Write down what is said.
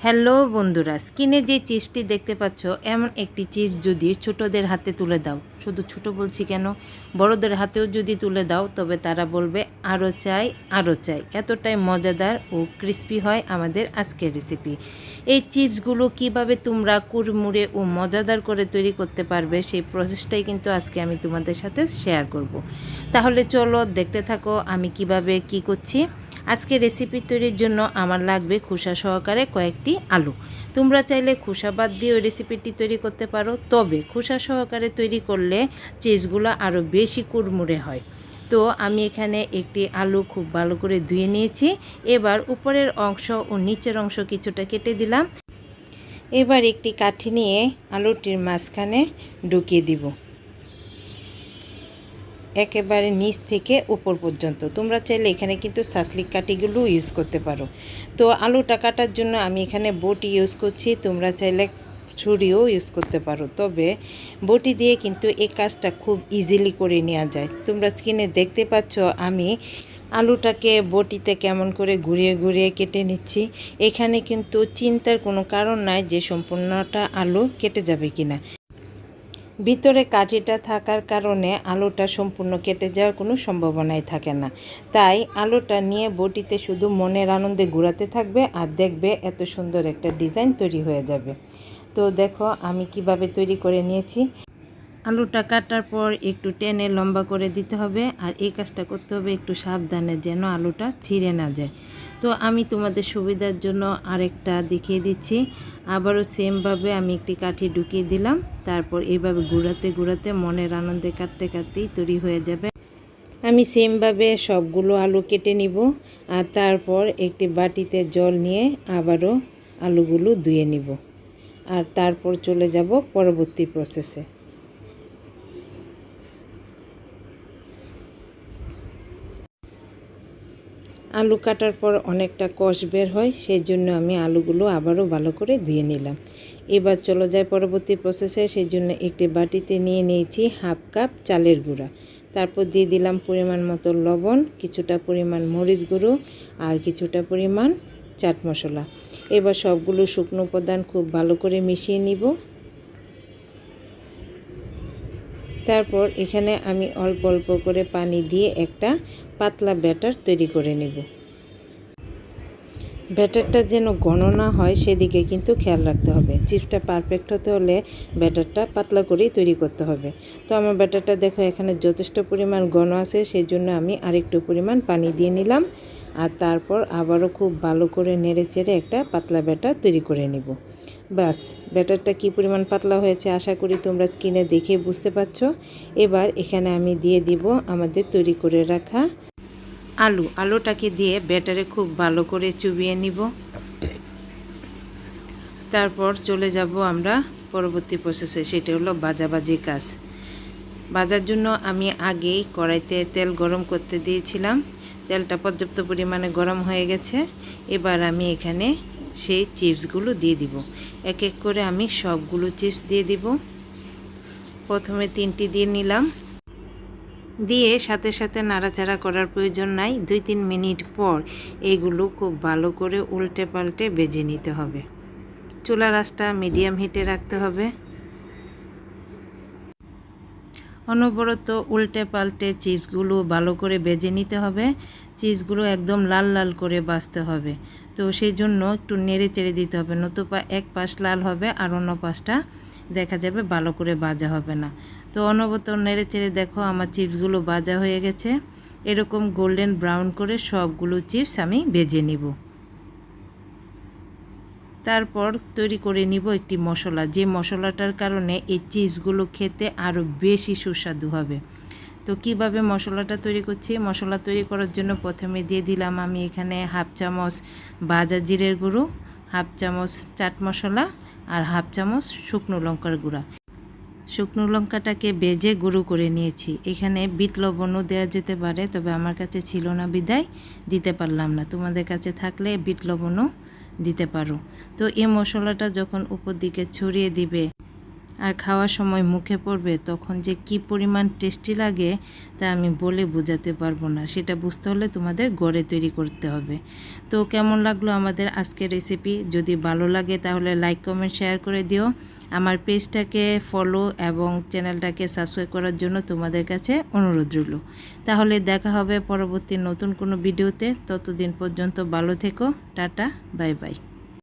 Hello বন্ধুরা, স্কিনে যে চিপসটি দেখতে পাচ্ছ, এমন একটি চিপস যদি ছোটদের হাতে তুলে দাও। শুধু ছোট বলছি কেন? বড়দের হাতেও যদি তুলে দাও, তবে তারা বলবে আরও চাই আরও চাই। এতটাই মজাদার ও ক্রিস্পি হয় আমাদের আজকের রেসিপি। এই চিপসগুলো কীভাবে তোমরা কুড়মুড়ে ও মজাদার করে তৈরি করতে পারবে, সেই প্রসেসটাই কিন্তু আজকে আমি তোমাদের সাথে শেয়ার করব। তাহলে চলো দেখতে থাকো আমি কীভাবে কি করছি। আজকে রেসিপি তৈরির জন্য আমার লাগবে খোসা সহকারে কয়েকটি আলু। তোমরা চাইলে খোসা বাদ দিয়ে ওই রেসিপিটি তৈরি করতে পারো। তবে খোসা সহকারে তৈরি করলে চিজগুলো আরও বেশি কুড়মুড়ে হয়। তো আমি এখানে একটি আলু খুব ভালো করে ধুয়ে নিয়েছি। এবার উপরের অংশ ও নিচের অংশ কিছুটা কেটে দিলাম। এবার একটি কাঠি নিয়ে আলুটির মাঝখানে ঢুকিয়ে দিব। একেবারে নিচ থেকে উপর পর্যন্ত। তোমরা চাইলে এখানে কিন্তু সাসলিক কাঠিগুলো ইউজ করতে পারো। তো আলুটা কাটার জন্য আমি এখানে বটি ইউজ করছি। তোমরা চাইলে ছুরিও ইউজ করতে পারো। তবে বটি দিয়ে কিন্তু এই কাজটা খুব ইজিলি করে নেওয়া যায়। তোমরা স্কিনে দেখতে পাচ্ছ আমি আলুটাকে বটিতে কেমন করে ঘুরিয়ে ঘুরিয়ে কেটে নিচ্ছি। এখানে কিন্তু চিন্তার কোনো কারণ নাই যে সম্পূর্ণটা আলু কেটে যাবে কিনা। ভিতরে কাঠিটা থাকার কারণে আলুটা সম্পূর্ণ কেটে যাওয়ার কোনো সম্ভাবনাই থাকে না। তাই আলুটা নিয়ে বটিতে শুধু মনের আনন্দে ঘুরাতে থাকবে আর দেখবে এত সুন্দর একটা ডিজাইন তৈরি হয়ে যাবে। তো দেখো আমি কীভাবে তৈরি করে নিয়েছি। আলুটা কাটার পর একটু টেনে লম্বা করে দিতে হবে আর এই কাজটা করতে হবে একটু সাবধানে যেন আলুটা ছিঁড়ে না যায়। তো আমি তোমাদের সুবিধার জন্য আরেকটা দেখিয়ে দিচ্ছি। আবারও সেমভাবে আমি একটি কাঠি ঢুকিয়ে দিলাম। তারপর এইভাবে ঘুরাতে ঘুরাতে মনের আনন্দে কাটতে কাটতেই তৈরি হয়ে যাবে। আমি সেমভাবে সবগুলো আলু কেটে নিব। আর তারপর একটি বাটিতে জল নিয়ে আবারও আলুগুলো ধুয়ে নিব। আর তারপর চলে যাব পরবর্তী প্রসেসে আলু কাটার পর অনেকটা কষ বের হয়, সেই জন্য আমি আলুগুলো আবারও ভালো করে ধুয়ে নিলাম। এবার চলে যায় পরবর্তী প্রসেসে সেই জন্য একটি বাটিতে নিয়ে নিয়েছি হাফ কাপ চালের গুঁড়া। তারপর দিয়ে দিলাম পরিমাণ মতো লবণ, কিছুটা পরিমাণ মরিচ গুঁড়ো আর কিছুটা পরিমাণ চাট মশলা। এবার সবগুলো শুকনো উপাদান খুব ভালো করে মিশিয়ে নিব। তারপর এখানে আমি অল্প অল্প করে পানি দিয়ে একটা পাতলা ব্যাটার তৈরি করে নেব। ব্যাটারটা যেন ঘন না হয় সেদিকে কিন্তু খেয়াল রাখতে হবে। চিপসটা পারফেক্ট হতে হলে ব্যাটারটা পাতলা করেই তৈরি করতে হবে। তো আমার ব্যাটারটা দেখো এখানে যথেষ্ট পরিমাণ ঘন আছে সেই জন্য আমি আরেকটু পরিমাণ পানি দিয়ে নিলাম আর তারপর আবারও খুব ভালো করে নেড়ে চেড়ে একটা পাতলা ব্যাটার তৈরি করে নিব। বাস, ব্যাটারটা কি পরিমাণ পাতলা হয়েছে আশা করি তোমরা স্কিনে দেখে বুঝতে পারছ। এবার এখানে আমি দিয়ে দিব আমাদের তৈরি করে রাখা আলু। আলুটাকে দিয়ে ব্যাটারে খুব ভালো করে চুবিয়ে নিব। তারপর চলে যাব আমরা পরবর্তী প্রসেসে সেটা হলো বাজাবাজি কাজ। বাজার জন্য আমি আগেই কড়াইতে তেল গরম করতে দিয়েছিলাম। তেলটা পর্যাপ্ত পরিমাণে গরম হয়ে গেছে। এবার আমি এখানে সেই চিপসগুলো দিয়ে দিব। এক এক করে আমি সবগুলো চিপস দিয়ে দিব। প্রথমে তিনটি দিয়ে নিলাম। দিয়ে সাথে সাথে নাড়াচাড়া করার প্রয়োজন নাই। দুই তিন মিনিট পর এগুলো খুব ভালো করে উল্টে পাল্টে বেজে নিতে হবে। চুলা রাসটা মিডিয়াম হিটে রাখতে হবে। অনবরত উল্টে পাল্টে চিপসগুলো ভালো করে বেজে নিতে হবে। চিপসগুলো একদম লাল লাল করে বাছতে হবে। তো সেই জন্য একটু নেড়ে চেড়ে দিতে হবে, নতুবা এক পাশ লাল হবে আর অন্য পাশটা দেখা যাবে ভালো করে বাজা হবে না। তো অনবরত নেড়ে চেড়ে দেখো আমার চিপসগুলো বাজা হয়ে গেছে। এরকম গোল্ডেন ব্রাউন করে সবগুলো চিপস আমি বেজে নিব। তারপর তৈরি করে নিব একটি মশলা। যে মশলাটার কারণে এই চিপসগুলো খেতে আরও বেশি সুস্বাদু হবে। তো কীভাবে মশলাটা তৈরি করছি? মশলা তৈরি করার জন্য প্রথমে দিয়ে দিলাম আমি এখানে হাফ চামচ ভাজা জিরের গুঁড়ো, হাফ চামচ চাট মশলা আর হাফ চামচ শুকনো লঙ্কার গুঁড়া। শুকনো লঙ্কাটাকে বেজে গুঁড়ো করে নিয়েছি। এখানে বিট লবণও দেওয়া যেতে পারে, তবে আমার কাছে ছিল না বিদায়, দিতে পারলাম না। তোমাদের কাছে থাকলে বিট লবণও দিতে পারো। তো এই মশলাটা যখন উপর দিকে ছড়িয়ে দিবে আর খাওয়ার সময় মুখে পড়বে, তখন যে কি পরিমাণ টেস্টি লাগে তা আমি বলে বোঝাতে পারব না। সেটা বুঝতে হলে তোমাদের গড়ে তৈরি করতে হবে। তো কেমন লাগল আমাদের আজকের রেসিপি যদি ভালো লাগে তাহলে লাইক কমেন্ট শেয়ার করে দিও। আমার পেজটাকে ফলো এবং চ্যানেলটাকে সাবস্ক্রাইব করার জন্য তোমাদের কাছে অনুরোধ রইল। তাহলে দেখা হবে পরবর্তী নতুন কোনো ভিডিওতে ততদিন পর্যন্ত ভালো থেকো। Tata bye bye